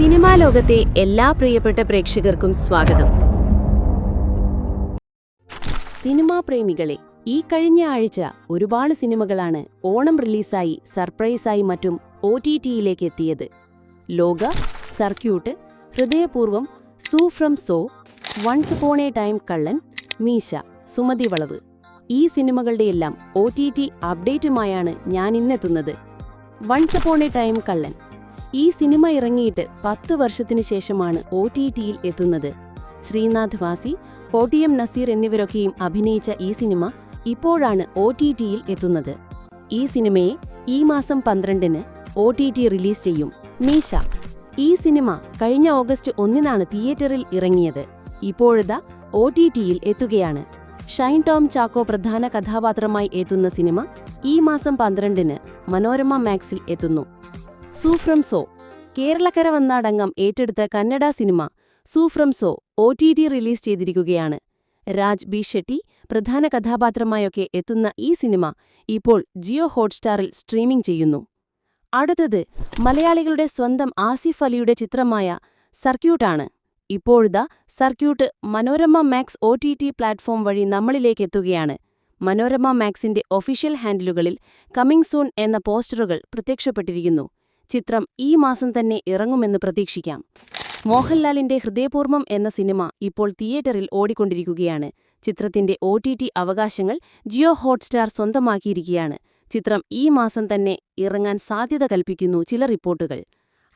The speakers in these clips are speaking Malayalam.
സിനിമാ ലോകത്തെ എല്ലാ പ്രിയപ്പെട്ട പ്രേക്ഷകർക്കും സ്വാഗതം. സിനിമാ പ്രേമികളെ ഈ കഴിഞ്ഞ ആഴ്ച ഒരുപാട് സിനിമകളാണ് ഓണം റിലീസായി സർപ്രൈസായി മറ്റും ഒ ടി ടിയിലേക്ക് എത്തിയത്. Lokah circuit Hridayapoorvam Su from So once upon a time Kallan Meesha Sumathi Valavu. ഈ സിനിമകളുടെയെല്ലാം ഒ ടി ടി അപ്ഡേറ്റുമായാണ് ഞാൻ ഇന്നെത്തുന്നത്. Once upon a time Kallan ഈ സിനിമ ഇറങ്ങിയിട്ട് പത്ത് വർഷത്തിനു ശേഷമാണ് ഒ ടി ടിയിൽ എത്തുന്നത്. ശ്രീനാഥ് വാസി കോട്ടിയം നസീർ എന്നിവരൊക്കെയും അഭിനയിച്ച ഈ സിനിമ ഇപ്പോഴാണ് ഒ ടി ടിയിൽ എത്തുന്നത്. ഈ സിനിമയെ ഈ മാസം പന്ത്രണ്ടിന് ഒ ടി ടി റിലീസ് ചെയ്യും. മീശ. ഈ സിനിമ കഴിഞ്ഞ ഓഗസ്റ്റ് ഒന്നിനാണ് തിയേറ്ററിൽ ഇറങ്ങിയത്. ഇപ്പോഴത്തെ ഒ ടി ടിയിൽ എത്തുകയാണ്. ഷൈൻ ടോം ചാക്കോ പ്രധാന കഥാപാത്രമായി എത്തുന്ന സിനിമ ഈ മാസം പന്ത്രണ്ടിന് മനോരമ മാക്സിൽ എത്തുന്നു. സൂഫ്രം സോ. കേരളക്കര വന്നാടങ്ങം ഏറ്റെടുത്ത Kannada cinema Su from So O T T release ചെയ്തിരിക്കുകയാണ്. രാജ് ബി ഷെട്ടി പ്രധാന കഥാപാത്രമായൊക്കെ എത്തുന്ന ഈ സിനിമ ഇപ്പോൾ ജിയോ ഹോട്ട്സ്റ്റാറിൽ സ്ട്രീമിംഗ് ചെയ്യുന്നു. അടുത്തത് മലയാളികളുടെ സ്വന്തം ആസിഫ് അലിയുടെ ചിത്രമായ സർക്യൂട്ടാണ്. ഇപ്പോഴത്തെ circuit Manorama Max O T T platform വഴി നമ്മളിലേക്ക് എത്തുകയാണ് മനോരമ മാക്സിന്റെ ഒഫീഷ്യൽ ഹാൻഡിലുകളിൽ കമ്മിങ് സൂൺ എന്ന പോസ്റ്ററുകൾ പ്രത്യക്ഷപ്പെട്ടിരിക്കുന്നു. ചിത്രം ഈ മാസം തന്നെ ഇറങ്ങുമെന്ന് പ്രതീക്ഷിക്കാം. മോഹൻലാലിന്റെ ഹൃദയപൂർവം എന്ന സിനിമ ഇപ്പോൾ തിയേറ്ററിൽ ഓടിക്കൊണ്ടിരിക്കുകയാണ്. ചിത്രത്തിന്റെ ഒ അവകാശങ്ങൾ ജിയോ ഹോട്ട്സ്റ്റാർ സ്വന്തമാക്കിയിരിക്കുകയാണ്. ചിത്രം ഈ മാസം തന്നെ ഇറങ്ങാൻ സാധ്യത കൽപ്പിക്കുന്നു ചില റിപ്പോർട്ടുകൾ.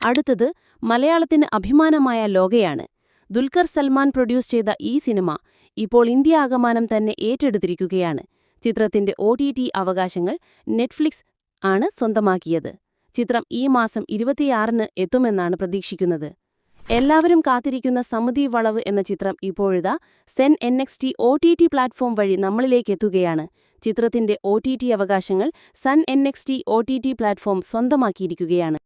അടുത്തത് മലയാളത്തിന് അഭിമാനമായ ലോകയാണ്. ദുൽഖർ സൽമാൻ പ്രൊഡ്യൂസ് ചെയ്ത ഈ സിനിമ ഇപ്പോൾ ഇന്ത്യ ആകമാനം തന്നെ ഏറ്റെടുത്തിരിക്കുകയാണ്. ചിത്രത്തിന്റെ ഒ അവകാശങ്ങൾ നെറ്റ്ഫ്ലിക്സ് ആണ് സ്വന്തമാക്കിയത്. ചിത്രം ഈ മാസം ഇരുപത്തിയാറിന് എത്തുമെന്നാണ് പ്രതീക്ഷിക്കുന്നത്. എല്ലാവരും കാത്തിരിക്കുന്ന സമിതി വളവ് എന്ന ചിത്രം ഇപ്പോഴിതാ Sun N X T O T T platform വഴി നമ്മളിലേക്ക് എത്തുകയാണ്. ചിത്രത്തിന്റെ ഒ ടി ടി അവകാശങ്ങൾ Sun N X T O T T platform സ്വന്തമാക്കിയിരിക്കുകയാണ്.